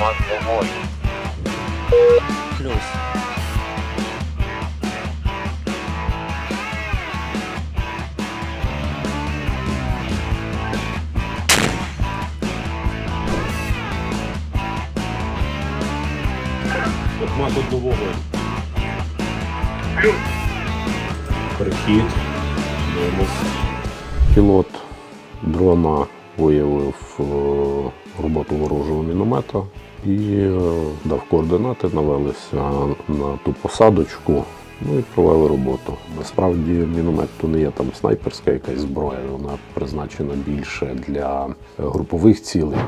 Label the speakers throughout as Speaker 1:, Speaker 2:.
Speaker 1: Мат вогонь.
Speaker 2: Плюс.
Speaker 3: Мат до вогонь. Перехід. Дивимось. Пілот дрона виявив е, роботу ворожого міномета і е, дав координати, навелися на ту посадочку. Ну і провели роботу. Насправді міномет то не є там снайперська якась зброя, вона призначена більше для групових цілей.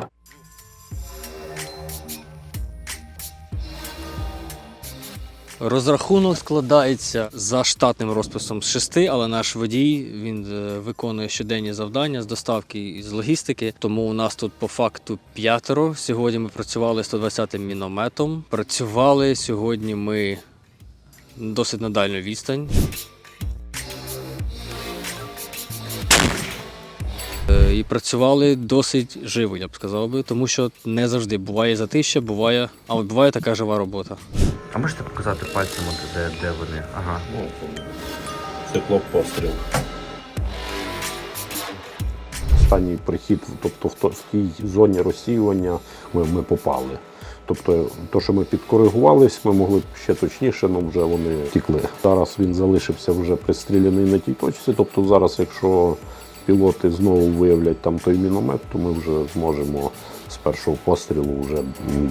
Speaker 2: Розрахунок складається за штатним розписом з шести, але наш водій він е, виконує щоденні завдання з доставки і з логістики. Тому у нас тут по факту п'ятеро. Сьогодні ми працювали 120-м мінометом. Працювали сьогодні ми досить на дальню відстань. Е, І працювали досить живо, я б сказав би, тому що не завжди буває затища, буває, а от буває така жива робота.
Speaker 1: А можете показати пальцем, от де, де вони? Ага.
Speaker 3: Стекло постріл. Останній прихід, тобто в, то- в тій зоні розсіювання ми, ми попали. Тобто, то, що ми підкоригувались, ми могли б ще точніше, але вже вони втікли. Зараз він залишився вже пристріляний на тій точці. Тобто зараз, якщо пілоти знову виявлять там той міномет, то ми вже зможемо з першого пострілу вже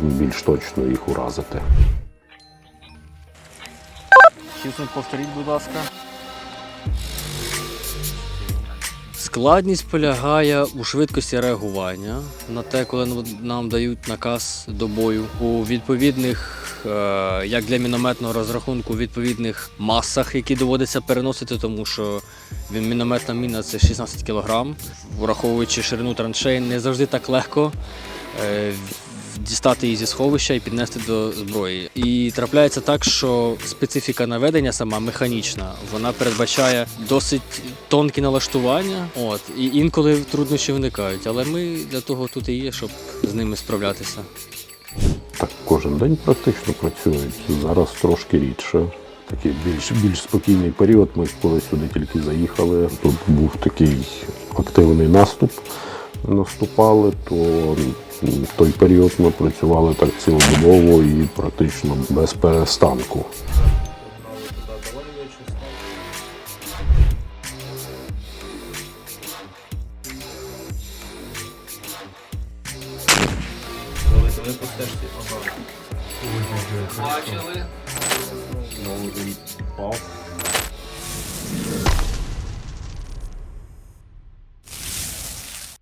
Speaker 3: більш точно їх уразити.
Speaker 2: Хілсон, повторіть, будь ласка. Складність полягає у швидкості реагування на те, коли нам- дають наказ до бою у відповідних, е, як для мінометного розрахунку, відповідних масах, які доводиться переносити, тому що мінометна міна це 16 кг. Враховуючи ширину траншей, не завжди так легко е, дістати її зі сховища і піднести до зброї. І трапляється так, що специфіка наведення сама механічна, вона передбачає досить тонкі налаштування. От і інколи труднощі виникають. Але ми для того тут і є, щоб з ними справлятися.
Speaker 3: Так кожен день практично працюють. Зараз трошки рідше. Такий більш, більш спокійний період. Ми коли сюди тільки заїхали. Тут був такий активний наступ. Наступали, то в той період ми працювали так цілодобово і практично без перестанку.
Speaker 2: Бачили?